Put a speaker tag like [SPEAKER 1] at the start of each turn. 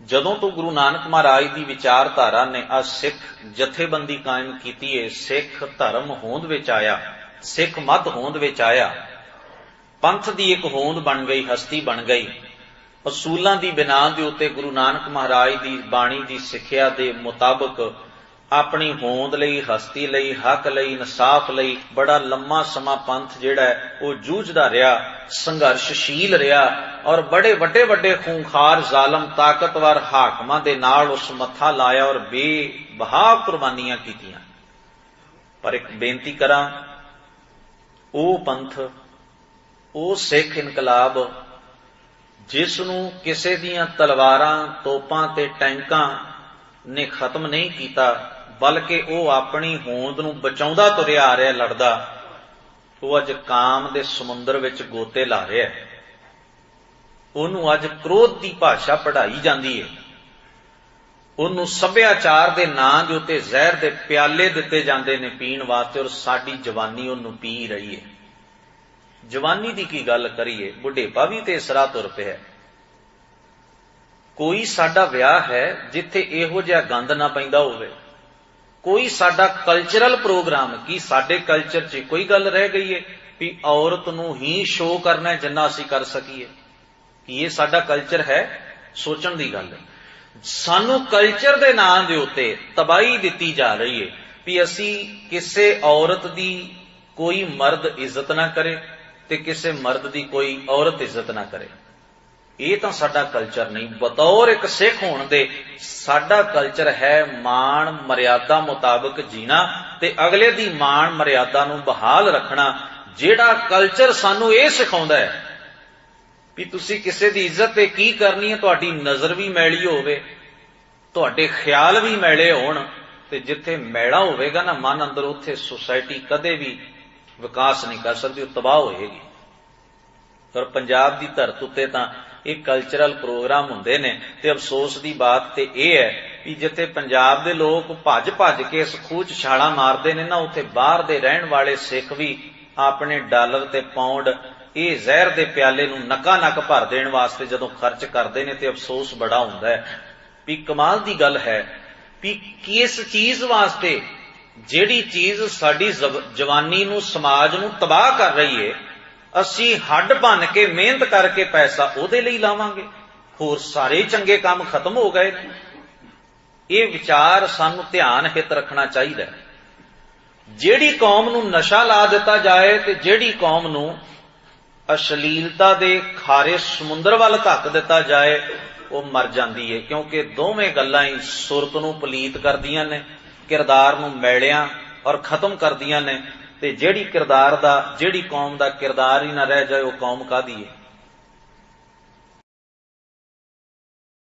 [SPEAKER 1] ਜਦੋਂ ਤੋਂ ਗੁਰੂ ਨਾਨਕ ਮਹਾਰਾਜ ਦੀ ਵਿਚਾਰਧਾਰਾ ਨੇ ਆ ਸਿੱਖ ਜਥੇਬੰਦੀ ਕਾਇਮ ਕੀਤੀ ਏ, ਸਿੱਖ ਧਰਮ ਹੋਂਦ ਵਿੱਚ ਆਇਆ, ਸਿੱਖ ਮਤ ਹੋਂਦ ਵਿੱਚ ਆਇਆ, ਪੰਥ ਦੀ ਇੱਕ ਹੋਂਦ ਬਣ ਗਈ, ਹਸਤੀ ਬਣ ਗਈ। ਅਸੂਲਾਂ ਦੀ ਬਿਨਾ ਦੇ ਉੱਤੇ ਗੁਰੂ ਨਾਨਕ ਮਹਾਰਾਜ ਦੀ ਬਾਣੀ ਦੀ ਸਿੱਖਿਆ ਦੇ ਮੁਤਾਬਕ ਆਪਣੀ ਹੋਂਦ ਲਈ, ਹਸਤੀ ਲਈ, ਹੱਕ ਲਈ, ਇਨਸਾਫ ਲਈ ਬੜਾ ਲੰਮਾ ਸਮਾਂ ਪੰਥ ਜਿਹੜਾ ਹੈ, ਉਹ ਜੂਝਦਾ ਰਿਹਾ, ਸੰਘਰਸ਼ਸ਼ੀਲ ਰਿਹਾ ਔਰ ਬੜੇ ਵੱਡੇ ਵੱਡੇ ਖੂੰਖਾਰ, ਜ਼ਾਲਮ, ਤਾਕਤਵਰ ਹਾਕਮਾਂ ਦੇ ਨਾਲ ਉਸ ਮੱਥਾ ਲਾਇਆ ਔਰ ਬੇਬਹਾ ਕੁਰਬਾਨੀਆਂ ਕੀਤੀਆਂ। ਪਰ ਇੱਕ ਬੇਨਤੀ ਕਰਾਂ, ਉਹ ਪੰਥ, ਉਹ ਸਿੱਖ ਇਨਕਲਾਬ ਜਿਸ ਨੂੰ ਕਿਸੇ ਦੀਆਂ ਤਲਵਾਰਾਂ, ਤੋਪਾਂ ਤੇ ਟੈਂਕਾਂ ਨੇ ਖਤਮ ਨਹੀਂ ਕੀਤਾ ਬਲਕਿ ਉਹ ਆਪਣੀ ਹੋਂਦ ਨੂੰ ਬਚਾਉਂਦਾ ਤੁਰਿਆ ਆ ਰਿਹਾ, ਲੜਦਾ। ਉਹ ਅੱਜ ਕਾਮ ਦੇ ਸਮੁੰਦਰ ਵਿੱਚ ਗੋਤੇ ਲਾ ਰਿਹਾ ਹੈ। ਉਹਨੂੰ ਅੱਜ ਕ੍ਰੋਧ ਦੀ ਭਾਸ਼ਾ ਪੜ੍ਹਾਈ ਜਾਂਦੀ ਹੈ। ਉਹਨੂੰ ਸੱਭਿਆਚਾਰ ਦੇ ਨਾਂ ਦੇ ਉੱਤੇ, ਜ਼ਹਿਰ ਦੇ ਪਿਆਲੇ ਦਿੱਤੇ ਜਾਂਦੇ ਨੇ ਪੀਣ ਵਾਸਤੇ ਔਰ ਸਾਡੀ ਜਵਾਨੀ ਉਹਨੂੰ ਪੀ ਰਹੀ ਹੈ। ਜਵਾਨੀ ਦੀ ਕੀ ਗੱਲ ਕਰੀਏ? ਬੁਢੇਪਾ ਵੀ ਤੇ ਇਸਰਾ ਤੁਰ ਪਿਆ ਕੋਈ ਸਾਡਾ ਵਿਆਹ ਹੈ ਜਿੱਥੇ ਇਹੋ ਜਿਹਾ ਗੰਦ ਨਾ ਪੈਂਦਾ ਹੋਵੇ। ਕੋਈ ਸਾਡਾ ਕਲਚਰਲ ਪ੍ਰੋਗਰਾਮ ਕੀ ਸਾਡੇ ਕਲਚਰ 'ਚ ਕੋਈ ਗੱਲ ਰਹਿ ਗਈ ਹੈ ਵੀ ਔਰਤ ਨੂੰ ਹੀ ਸ਼ੋਅ ਕਰਨਾ ਜਿੰਨਾ ਅਸੀਂ ਕਰ ਸਕੀਏ? ਕੀ ਇਹ ਸਾਡਾ ਕਲਚਰ ਹੈ? ਸੋਚਣ ਦੀ ਗੱਲ ਹੈ। ਸਾਨੂੰ ਕਲਚਰ ਦੇ ਨਾਂ ਦੇ ਉੱਤੇ ਤਬਾਹੀ ਦਿੱਤੀ ਜਾ ਰਹੀ ਹੈ ਵੀ ਅਸੀਂ ਕਿਸੇ ਔਰਤ ਦੀ ਕੋਈ ਮਰਦ ਇੱਜ਼ਤ ਨਾ ਕਰੇ ਤੇ ਕਿਸੇ ਮਰਦ ਦੀ ਕੋਈ ਔਰਤ ਇੱਜ਼ਤ ਨਾ ਕਰੇ। ਇਹ ਤਾਂ ਸਾਡਾ ਕਲਚਰ ਨਹੀਂ। ਬਤੌਰ ਇੱਕ ਸਿੱਖ ਹੋਣ ਦੇ ਸਾਡਾ ਕਲਚਰ ਹੈ ਮਾਣ ਮਰਿਆਦਾ ਮੁਤਾਬਕ ਜੀਣਾ ਤੇ ਅਗਲੇ ਦੀ ਮਾਣ ਮਰਿਆਦਾ ਨੂੰ ਬਹਾਲ ਰੱਖਣਾ, ਜਿਹੜਾ ਕਲਚਰ ਸਾਨੂੰ ਇਹ ਸਿਖਾਉਂਦਾ ਹੈ ਵੀ ਤੁਸੀਂ ਕਿਸੇ ਦੀ ਇੱਜ਼ਤ ਤੇ ਕੀ ਕਰਨੀ ਹੈ, ਤੁਹਾਡੀ ਨਜ਼ਰ ਵੀ ਮੈਲੀ ਹੋਵੇ, ਤੁਹਾਡੇ ਖਿਆਲ ਵੀ ਮੈਲੇ ਹੋਣ ਤੇ ਜਿੱਥੇ ਮੈਲਾ ਹੋਵੇਗਾ ਨਾ, ਮਨ ਅੰਦਰ ਉੱਥੇ ਸੁਸਾਇਟੀ ਕਦੇ ਵੀ ਵਿਕਾਸ ਨਹੀਂ ਕਰ ਸਕਦੀ, ਉਹ ਤਬਾਹ ਹੋਏਗੀ। ਪਰ ਪੰਜਾਬ ਦੀ ਧਰਤ ਉੱਤੇ ਤਾਂ ਇਹ ਕਲਚਰਲ ਪ੍ਰੋਗਰਾਮ ਹੁੰਦੇ ਨੇ ਤੇ ਅਫਸੋਸ ਦੀ ਬਾਤ ਤੇ ਇਹ ਹੈ ਕਿ ਜਿੱਥੇ ਪੰਜਾਬ ਦੇ ਲੋਕ ਭੱਜ ਭੱਜ ਕੇ ਇਸ ਖੂਹ ਛਾਲਾਂ ਮਾਰਦੇ ਨੇ ਨਾ, ਉੱਥੇ ਬਾਹਰ ਦੇ ਰਹਿਣ ਵਾਲੇ ਸਿੱਖ ਵੀ ਆਪਣੇ ਡਾਲਰ ਤੇ ਪਾਉਂਡ ਇਹ ਜ਼ਹਿਰ ਦੇ ਪਿਆਲੇ ਨੂੰ ਨਕਾ ਨਕ ਭਰ ਦੇਣ ਵਾਸਤੇ ਜਦੋਂ ਖਰਚ ਕਰਦੇ ਨੇ ਤੇ ਅਫਸੋਸ ਬੜਾ ਹੁੰਦਾ ਹੈ। ਵੀ ਕਮਾਲ ਦੀ ਗੱਲ ਹੈ ਵੀ ਕਿਸ ਚੀਜ਼ ਵਾਸਤੇ ਜਿਹੜੀ ਚੀਜ਼ ਸਾਡੀ ਜਵਾਨੀ ਨੂੰ, ਸਮਾਜ ਨੂੰ ਤਬਾਹ ਕਰ ਰਹੀ ਏ ਅਸੀਂ ਹੱਡ ਭੰਨ ਕੇ ਮਿਹਨਤ ਕਰਕੇ ਪੈਸਾ ਉਹਦੇ ਲਈ ਲਾਵਾਂਗੇ। ਹੋਰ ਸਾਰੇ ਚੰਗੇ ਕੰਮ ਖਤਮ ਹੋ ਗਏ। ਨੇ ਇਹ ਵਿਚਾਰ ਸਾਨੂੰ ਧਿਆਨ ਹਿੱਤ ਰੱਖਣਾ ਚਾਹੀਦਾ ਹੈ। ਜਿਹੜੀ ਕੌਮ ਨੂੰ ਨਸ਼ਾ ਲਾ ਦਿੱਤਾ ਜਾਏ ਤੇ ਜਿਹੜੀ ਕੌਮ ਨੂੰ ਅਸ਼ਲੀਲਤਾ ਦੇ ਖਾਰੇ ਸਮੁੰਦਰ ਵੱਲ ਧੱਕ ਦਿੱਤਾ ਜਾਏ, ਉਹ ਮਰ ਜਾਂਦੀ ਹੈ ਕਿਉਂਕਿ ਦੋਵੇਂ ਗੱਲਾਂ ਹੀ ਸੁਰਤ ਨੂੰ ਪਲੀਤ ਕਰਦੀਆਂ ਨੇ, ਕਿਰਦਾਰ ਨੂੰ ਮੈਲਿਆਂ ਔਰ ਖਤਮ ਕਰਦੀਆਂ ਨੇ। ਤੇ ਜਿਹੜੀ ਕਿਰਦਾਰ ਦਾ, ਜਿਹੜੀ ਕੌਮ ਦਾ ਕਿਰਦਾਰ ਹੀ ਨਾ ਰਹਿ ਜਾਏ, ਉਹ ਕੌਮ ਕਾਦੀ ਹੈ?